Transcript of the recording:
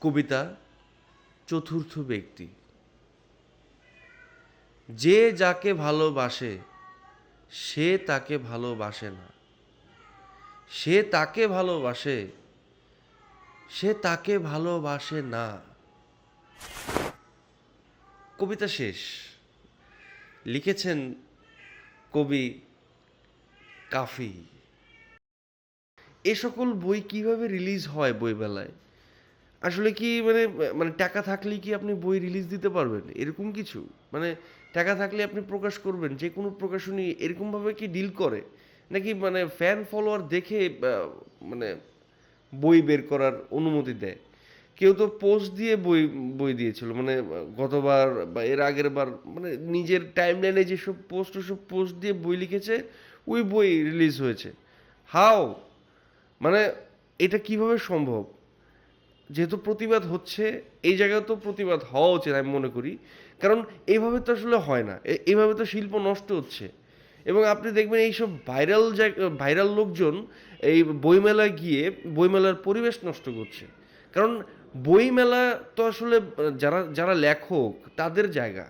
কবিতা চতুর্থ ব্যক্তি। যে যাকে ভালোবাসে, সে তাকে ভালোবাসে না। সে তাকে ভালোবাসে, সে তাকে ভালোবাসে না। কবিতা শেষ। লিখেছেন কবি কাফি। এ সকল বই কীভাবে রিলিজ হয় বইমেলায়? আসলে কি মানে মানে টাকা থাকলে কি আপনি বই রিলিজ দিতে পারবেন? এরকম কিছু? মানে টাকা থাকলে আপনি প্রকাশ করবেন, যে কোনো প্রকাশনী এরকমভাবে কি ডিল করে? নাকি মানে ফ্যান ফলোয়ার দেখে মানে বই বের করার অনুমতি দেয়? কেউ তো পোস্ট দিয়ে বই বই দিয়েছিল মানে গতবার বা এর আগের বার মানে নিজের টাইম লাইনে যেসব পোস্ট ওসব পোস্ট দিয়ে বই লিখেছে, ওই বই রিলিজ হয়েছে। হাও মানে এটা কীভাবে সম্ভব? যেহেতু প্রতিবাদ হচ্ছে, এই জায়গায় তো প্রতিবাদ হওয়া উচিত আমি মনে করি। কারণ এইভাবে তো আসলে হয় না। এইভাবে তো শিল্প নষ্ট হচ্ছে। এবং আপনি দেখবেন এইসব ভাইরাল ভাইরাল লোকজন এই বইমেলায় গিয়ে বইমেলার পরিবেশ নষ্ট করছে। কারণ বইমেলা তো আসলে, যারা যারা লেখক, তাদের জায়গা।